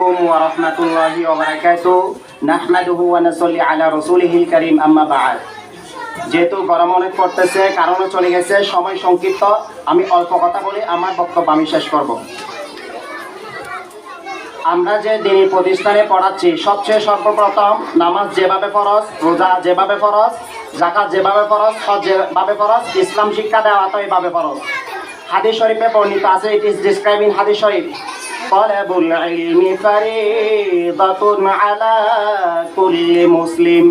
عليكم ورحمة الله وبركاته نحمده ونصلي على رسوله الكريم أما بعد যেহেতু গরম অনেক পড়তেছে কারণও চলে গেছে সময় সংক্ষিপ্ত আমি অল্প কথা বলে আমার বক্তব্য আমি শেষ করব আমরা যে দিনী প্রতিষ্ঠানে পড়াচ্ছি সবচেয়ে সর্বপ্রথম নামাজ যেভাবে ফরজ রোজা যেভাবে ফরজ জাকাত যেভাবে ফরজ হজ যেভাবে ফরজ ইসলাম শিক্ষা দেওয়া তো এভাবে ফরজ হাদিস শরীফে বর্ণিত আছে ইট ইজ ডিসক্রাইবিং হাদিস শরীফ طلب العلم فريضة على كل مسلم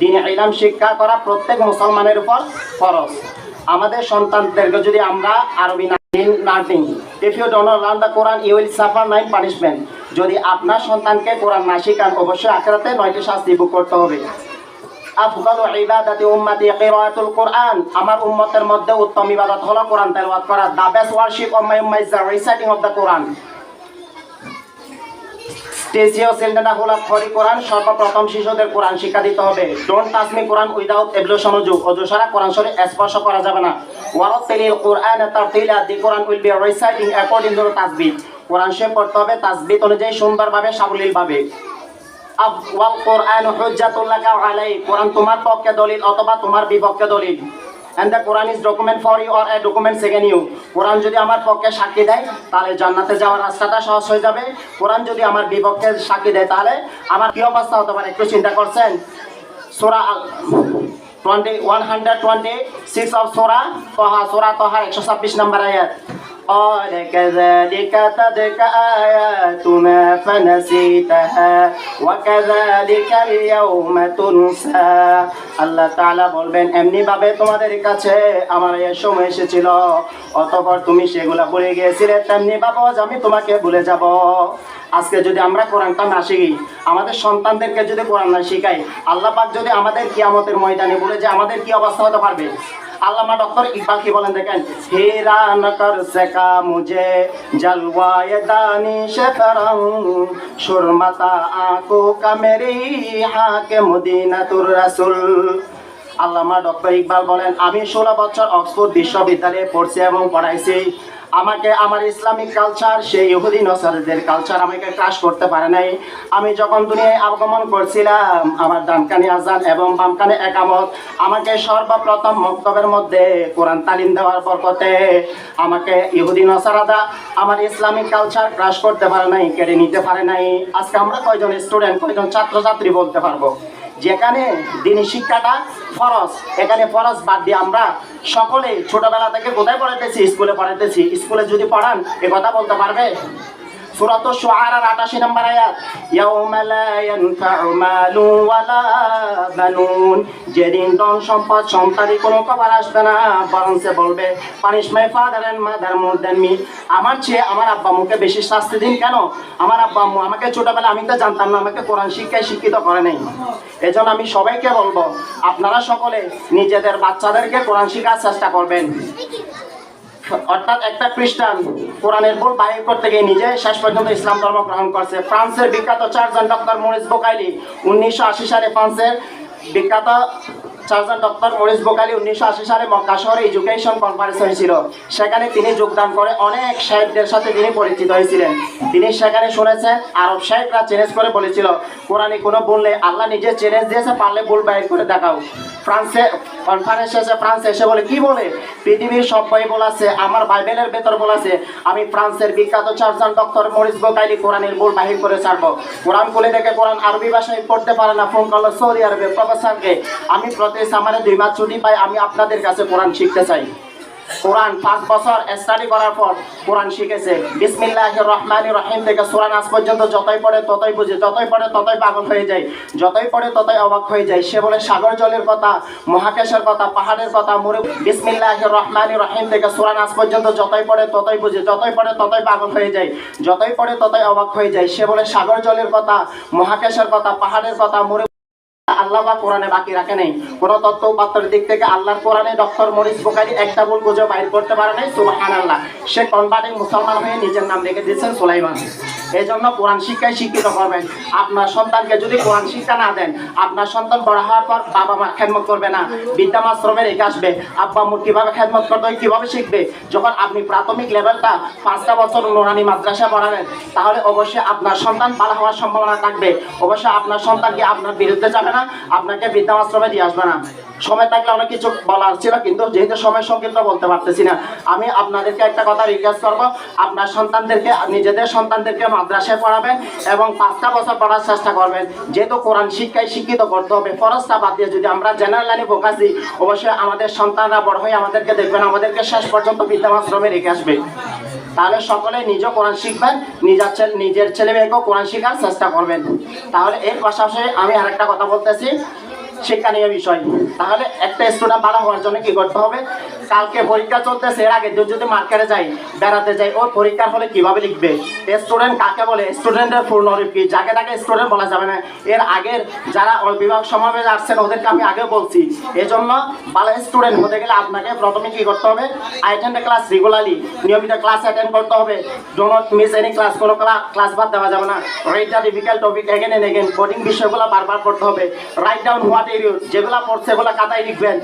দিন ইলাম শিক্ষা করা প্রত্যেক মুসলমানের উপর ফরজ আমাদের সন্তানদেরকে যদি আমরা আরবি nursing if you don't learn the Quran you will suffer nine punishment যদি আপনার সন্তানকে কোরআন না শিখান অবশ্যই আখেরাতে নয়টি শাস্তি ভোগ করতে হবে আফদালু ইবাদাতি উম্মতি কিরাআতুল কোরআন আমার উম্মতের মধ্যে উত্তম ইবাদত হলো কোরআন তেলাওয়াত করা the best worship of my ummah is the reciting of the Quran স্টেজিও সেন্টারটা খরি কোরআন, সর্বপ্রথম শিশুদের কোরআন শিক্ষা দিতে হবে। Don't touch me Quran without ablution যুগ। অজু সারা কোরআন শরীফ স্পর্শ করা যাবে না। ওয়ারাত তেলিল কোরআন তারতিলা the Quran will be reciting according to তাসবিহ। কোরআন শরীফ পড়তে হবে তাসবিহ অনুযায়ী সুন্দরভাবে সাবলীলভাবে ওয়াল কোরআন হুজ্জাতুল লাকা আলাই কোরআন তোমার পক্ষে দলিল অথবা তোমার বিপক্ষে দলিল। And the Quran is document for you or a document second you Quran যদি আমার পক্ষে সাক্ষী দেয়, তাহলে জান্নাতে যাওয়ার রাস্তাটা সহজ হয়ে যাবে। কোরআন যদি আমার বিপক্ষে সাক্ষী দেয়, তাহলে আমার কী অবস্থা হতে পারে? একটু চিন্তা করছেন? সোরা twenty one hundred twenty six of সোরা তহা সোরা তহা একশো ছাব্বিশ নাম্বার আয়াত। قال كذلك تلك آياتنا فنسيتها وكذلك اليوم تنسى আল্লাহ তাআলা বলবেন এমনি ভাবে তোমাদের কাছে আমার এই সময় এসেছিল অতঃপর তুমি সেগুলা ভুলে গিয়েছিলে তেমনি ভাবে আজ আমি তোমাকে ভুলে যাব আজকে যদি আমরা কোরআনটা না শিখি আমাদের সন্তানদেরকে যদি কোরআন না শিখাই আল্লাহ পাক যদি আমাদের কিয়ামতের ময়দানে বলে যে আমাদের কি অবস্থা হতে পারবে আল্লামা ডক্টর ইকবাল কি বলেন দেখেন? হেরা নকর সেকা মুজে জলওয়ায়ে দানি শেফরং সুরমাতা আঁকো কা মেরি হাকে মদিনাতুর রাসূল। আল্লামা ডক্টর ইকবাল বলেন, আমি ষোলো বছর অক্সফোর্ড বিশ্ববিদ্যালয়ে পড়ছি এবং পড়াইছি। আমাকে আমার ইসলামিক কালচার, সেই ইহুদি নসারদের কালচার আমাকে ক্রাশ করতে পারে নাই। আমি যখন দুনিয়ায় আগমন করছিলাম, আমার ডানকানি আজান এবং বামকানে একামত আমাকে সর্বপ্রথম মক্তবের মধ্যে কোরআন তালিম দেওয়ার বরকতে আমাকে ইহুদি নসারাদা আমার ইসলামিক কালচার ক্রাশ করতে পারে নাই, কেড়ে নিতে পারে নাই। আজকে আমরা কয়জন স্টুডেন্ট কয়জন ছাত্রছাত্রী বলতে পারব? যেখানে দিনী শিক্ষাটা ফরজ, এখানে ফরস বাদ দিয়ে আমরা সকলে ছোটবেলা থেকে কোথায় পড়াইতেছি? স্কুলে পড়াইতেছি। স্কুলে যদি পড়ান, এ কথা বলতে পারবে? সুরাত শুআরার 88 নম্বর আয়াত, ইয়াউমা লা ইয়ানফাউ মালু ওয়ালা বানুন। যেদিন ধন সম্পদ সন্তানি কোনো খবর আসবে না, বরং বলবে punish my father and mother more than me আমার চেয়ে আমার আব্বা মুখে বেশি শাস্তি দিন কেন? আমার আব্বা আম্মু আমাকে ছোটবেলা, আমি তো জানতাম না, আমাকে কোরআন শিক্ষায় শিক্ষিত করে নাই। এজন্য আমি সবাইকে বলব, আপনারা সকলে নিজেদের বাচ্চাদেরকে কোরআন শেখার চেষ্টা করবেন। অর্থাৎ একটা খ্রিস্টান কোরআনের ভুল বাহির করতে গিয়ে নিজে শেষ পর্যন্ত ইসলাম ধর্ম গ্রহণ করছে। ফ্রান্সের বিখ্যাত চারজন ডক্টর মরিস বোকাইলি উনিশশো আশি সালে ফ্রান্সের বিখ্যাত চারজন ডক্টর মরিস বোকালি উনিশশো আশি সালে মক্কা শহরে এডুকেশন কনফারেন্স হয়েছিল। সেখানে তিনি যোগদান করে অনেক সাহেবদের সাথে তিনি পরিচিত হয়েছিলেন। তিনি সেখানে শুনেছেন, আরব সাহেবরা চ্যালেঞ্জ করে বলেছিল, কোরআনে কোনো বললে আল্লাহ নিজে চ্যালেঞ্জ দিয়েছে, পারলে ভুল বাইর করে দেখাও। ফ্রান্সে কনফারেন্স এসে ফ্রান্সে এসে বলে, কি বলে? পৃথিবীর সব বই বলাছে আমার বাইবেলের ভেতর বলাছে আমি ফ্রান্সের বিখ্যাত চারজন ডক্টর মরিস বোকাইলি কোরআনের ভুল বাহির করে ছাড়বো। কোরআন খুলে দেখে কোরআন আরবি ভাষায় পড়তে পারে না। ফোন করল সৌদি আরবে প্রফেসরকে আমি প্রতি সামারে দুই মাস ছুটি পাই, আমি আপনাদের কাছে কোরআন শিখতে চাই। কোরআন পাঁচ বছর স্টাডি করার পর কোরআন শিখেছে। বিসমিল্লাহ রহমান রহিম থেকে কোরআন আজ পর্যন্ত যতই পড়ে ততই বুঝে, যতই পড়ে ততই পাগল হয়ে যায়, যতই পড়ে ততই অবাক হয়ে যায়। সে বলে, সাগর জলের কথা, মহাকাশের কথা, পাহাড়ের কথা, মরে বিসমিল্লাহ রহমান রহিম থেকে কোরআন আজ পর্যন্ত যতই পড়ে ততই বুঝে, যতই পড়ে ততই পাগল হয়ে যায়, যতই পড়ে ততই অবাক হয়ে যায়। সে বলে, সাগর জলের কথা, মহাকাশের কথা, পাহাড়ের কথা, মরে আল্লাহ বা কোরআনে বাকি রাখে নাই। কোন তত্ত্ব উপাত্তর দিক থেকে আল্লাহর কোরআনে ডক্টর মরিস বোকারি একটা ভুল গুজব বাইর করতে পারে নাই সুবহান আল্লাহ সে কনভার্টিং মুসলমান হয়ে নিজের নাম রেখে দিয়েছেন সুলাইমান। এই জন্য কোরআন শিক্ষায় শিক্ষিত করবেন। আপনার সন্তানকে যদি কোরআন শিক্ষা না দেন, আপনার সন্তান বড় হওয়ার পর বাবা মা খেদমত করবে না। বিদ্যামাশ্রমে রেখে আসবে। আব্বা আম্মুর কীভাবে খেদমত করতে হয় কীভাবে শিখবে? যখন আপনি প্রাথমিক লেভেলটা পাঁচটা বছর নুরানি মাদ্রাসা পড়াবেন তাহলে অবশ্যই আপনার সন্তান ভালো হওয়ার সম্ভাবনা থাকবে। অবশ্যই আপনার সন্তানকে আপনার বিরুদ্ধে যাবে না? আপনাকে বৃদ্ধাশ্রমে দিয়ে আসবে না। সময় থাকলে অনেক কিছু বলার ছিল, কিন্তু যেহেতু সময় সংক্ষিপ্ত বলতে পারতেছি না, আমি আপনাদেরকে একটা কথা রিকোয়েস্ট করব। আপনার সন্তানদেরকে, নিজেদের সন্তানদেরকে মাদ্রাসায় পড়াবেন এবং পাঁচটা বছর পড়ার চেষ্টা করবেন। যেহেতু কোরআন শিক্ষায় শিক্ষিত করতে হবে ফরজটা বাদ দিয়ে যদি আমরা জেনারেল লাইনে ফোকাস দিই অবশ্যই আমাদের সন্তানরা বড় হয়ে আমাদেরকে দেখবেন, আমাদেরকে শেষ পর্যন্ত বৃদ্ধাশ্রমে রেখে আসবে। তাহলে সকলে নিজেও কোরআন শিখবেন নিজের ছেলে নিজের ছেলে মেয়েকেও কোরআন শেখার চেষ্টা করবেন। তাহলে এর পাশাপাশি আমি আরেকটা কথা বলতেছি শিক্ষণীয় বিষয় তাহলে একটা স্টুডেন্ট ভালো হওয়ার জন্য কি করতে হবে? কালকে পরীক্ষা চলতেছে, এর আগে যদি মার্কেটে যাই, বেড়াতে যাই, ওর পরীক্ষার হলে কীভাবে লিখবে? স্টুডেন্ট কাকে বলে? স্টুডেন্টের পূর্ণ রূপ কি? যাকে তাকে স্টুডেন্ট বলা যাবে না। এর আগের যারা অভিভাবক সমাবেশ আসছেন, ওদেরকে আমি আগে বলছি। এজন্য ভালো স্টুডেন্ট হতে গেলে আপনাকে প্রথমে কি করতে হবে? অ্যাটেন্ড ক্লাস রেগুলারলি নিয়মিত ক্লাস অ্যাটেন্ড করতে হবে। ডোনট মিস এনি ক্লাস কোনো ক্লাস বাদ দেওয়া যাবে না। Write difficult topic again and again coding বিষয়গুলো বারবার পড়তে হবে। রাইট ডাউন হোয়াট পড়ছে লিখবেন।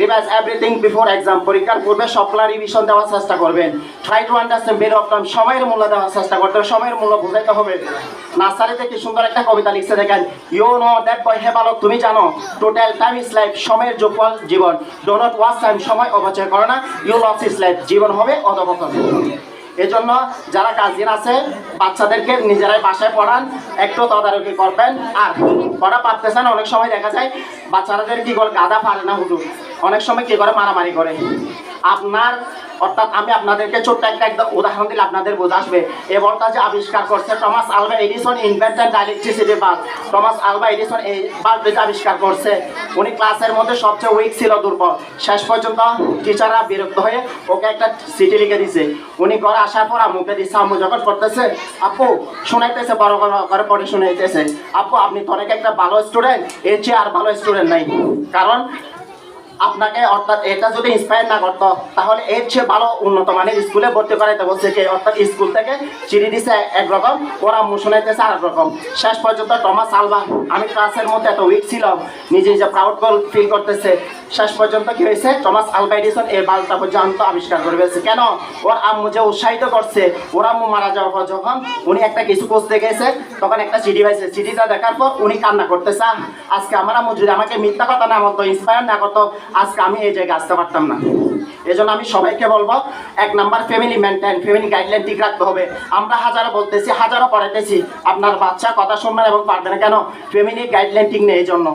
রিভাইজ এভরিথিং বিফোর এক্সাম পরীক্ষার পূর্বে রিভিশন দেওয়ার চেষ্টা করবেন। Try to understand of time সময়ের মূল্য দেওয়ার চেষ্টা করতে হবে, সময়ের মূল্য বোঝাইতে হবে। নার্সারিতে কি সুন্দর একটা কবিতা লিখছে দেখেন ইউ নো দ্যাট বয় হে বালক, তুমি জানো টোটাল টাইম ইজ লাইফ সময়ের যোগফল জীবন। ডো নট ওয়াচ টাইম সময় অপচয় করো না ইউ লস ইস লাইফ জীবন হবে অধপতন। এজন্য যারা কাজিন আছে, বাচ্চাদেরকে নিজেরাই বাসায় পড়ান, একটু তদারকি করবেন। আর পড়া পারতেছেন অনেক সময় দেখা যায় বাচ্চাদের কি করে গাদা পারে না হুটু অনেক সময় কি করে মারামারি করে? আপনার অর্থাৎ আমি আপনাদেরকে ছোট্ট একটা একটা উদাহরণ দিলে আপনাদের বোঝা আসবে। এই বলটা যে আবিষ্কার করছে Thomas Alva Edison invented electricity bulb. Thomas Alva Edison এই বাল্ব যেটা আবিষ্কার করছে। উনি ক্লাসের মধ্যে সবচেয়ে উইক ছিল, দুর্বল। শেষ পর্যন্ত টিচাররা বিরক্ত হয়ে ওকে একটা চিঠি লিখে দিছে। উনি ঘরে আসার পর আম্মুকে দিচ্ছে আম্মু যখন পড়তেছে আপু, শোনাইতেছে, বড় বড় করে পড়ে শোনাইতেছে। আপু, আপনি তো অনেক একটা ভালো স্টুডেন্ট এর চেয়ে আর ভালো স্টুডেন্ট নাই। কারণ আপনাকে অর্থাৎ এটা যদি ইন্সপায়ার না করতো, তাহলে এর চেয়ে ভালো উন্নত মানের স্কুলে ভর্তি করাইতে বলছে কে? অর্থাৎ স্কুল থেকে চিঠি দিছে একরকম ওরা মুশনাইতেছে আর রকম। শেষ পর্যন্ত টমাস আলবা আমি ক্লাসের মধ্যে এত উইক ছিলাম, নিজে যে প্রাউড গোল ফিল করতেছে। শেষ পর্যন্ত কি হয়েছে? টমাস আলবা এডিসন এই বালটা পর্যন্ত আবিষ্কার করে ফেলছে। কেন? ওর আম্মু যে উৎসাহিত করছে, ওর আম্মু মারা যাওয়ার পর যখন উনি একটা কিছু খুঁজতে গেছে তখন একটা চিঠি পাইছে। চিঠিটা দেখার পর উনি কান্না করতে চান আজকে আমার আম্মু যদি আমাকে মিথ্যা কথা না মতো ইন্সপায়ার না করতো, আজকে আমি এই জায়গায় আসতে পারতাম না। এই জন্য আমি সবাইকে বলব, এক number family maintain family guideline ঠিক রাখতে হবে। আমরা হাজারো বলতেছি, হাজারো পড়াইতেছি। আপনার বাচ্চা কথা শুনবেন এবং পারবে না কেন? ফ্যামিলি গাইডলাইন ঠিক নেই এই জন্য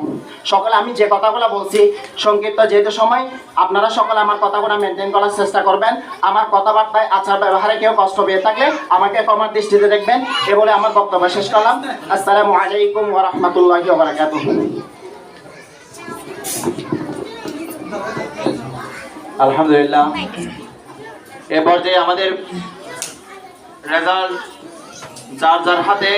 সকলে, আমি যে কথাগুলো বলছি, সংক্ষিপ্ত যেহেতু সময়, আপনারা সকলে আমার কথাগুলো মেনটেন করার চেষ্টা করবেন। আমার কথাবার্তায়, আচার ব্যবহারে কেউ কষ্ট পেয়ে থাকলে আমাকে ক্ষমার দৃষ্টিতে দেখবেন। এ বলে আমার বক্তব্য শেষ করলাম। আসসালামু আলাইকুম ওরহমতুল্লাহি ওবরাকাতুহ আলহামদুলিল্লাহ। এ পর্যায়ে আমাদের রেজাল্ট যার যার হাতে